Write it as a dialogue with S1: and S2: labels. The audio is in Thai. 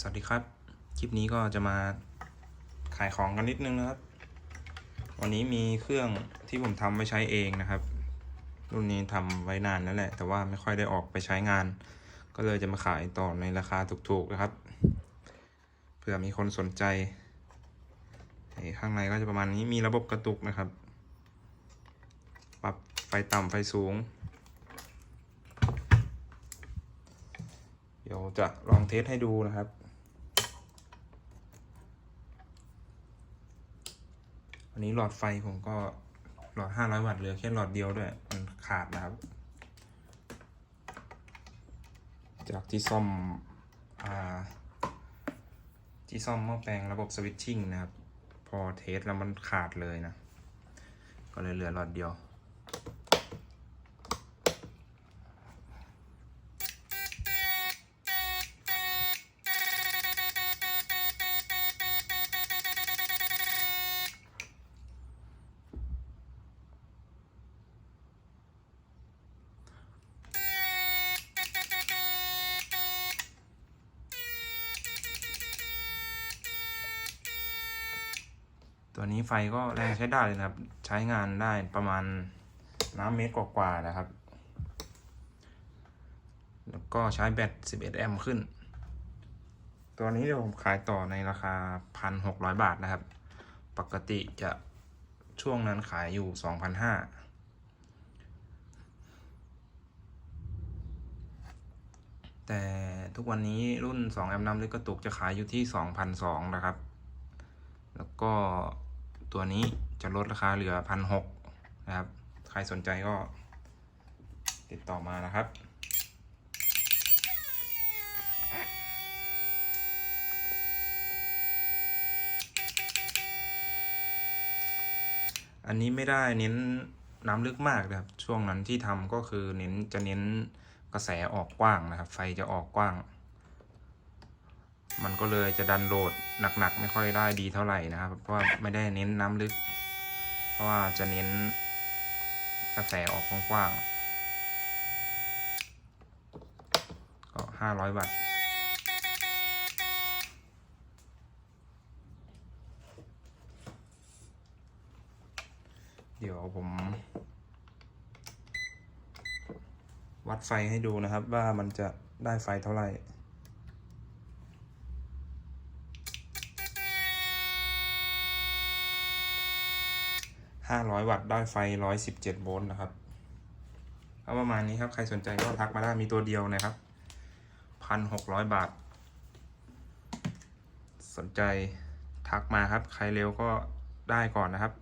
S1: สวัสดีครับ คลิปนี้ก็จะมาขายของกันนิดนึงนะครับ วันนี้มีเครื่องที่ผมทำไว้ใช้เองนะครับ รุ่นนี้ทำไว้นานแล้วแหละ แต่ว่าไม่ค่อยได้ออกไปใช้งาน ก็เลยจะมาขายต่อในราคาถูกๆนะครับ เผื่อมีคนสนใจ ข้างในก็จะประมาณนี้ มีระบบกระตุกนะครับ ปรับไฟต่ำไฟสูงเดี๋ยวจะลองเทสให้ดูนะครับ อันนี้หลอดไฟผมก็หลอด 500 วัตต์เหลือแค่หลอดเดียวด้วย มันขาดนะครับ จากที่ซ่อมอ่าที่ซ่อมหม้อแปลงระบบสวิตชิ่งนะครับ พอเทสแล้วมันขาดเลยนะ ก็เลยเหลือหลอดเดียว ตัวนี้ไฟก็แรงใช้ได้เลยนะครับ ใช้งานได้ประมาณน้ำเมตรกว่าๆนะครับ แล้วก็ใช้แบต 11 แอมป์ขึ้น ตัวนี้เดี๋ยวผมขายต่อในราคา 1,600 บาทนะครับ ปกติจะช่วงนั้นขายอยู่ 2,500แต่ทุกวันนี้รุ่น 2 แอมป์น้ำลึกกระตุกจะขายอยู่ที่2,200นะครับ แล้วก็ ตัวนี้จะลดราคาเหลือพันหกนะครับ ใครสนใจก็ติดต่อมานะครับ อันนี้ไม่ได้เน้นน้ำลึกมากนะครับ ช่วงนั้นที่ทำก็คือเน้นจะเน้นกระแสออกกว้างนะครับ ไฟจะออกกว้าง มันก็เลยจะดันโหลดหนักๆ ไม่ค่อยได้ดีเท่าไหร่นะครับ เพราะว่าไม่ได้เน้นน้ำลึก เพราะว่าจะเน้นกระแสออกกว้างๆ ก็ห้าร้อยบาทเดี๋ยวผม วัดไฟให้ดูนะครับว่ามันจะได้ไฟเท่าไหร่ 500 วัตต์ได้ไฟ 117 โวลต์นะครับก็ประมาณนี้ครับ ใครสนใจก็ทักมาได้มีตัวเดียวนะครับ 1,600 บาท สนใจทักมาครับ ใครเร็วก็ได้ก่อนนะครับ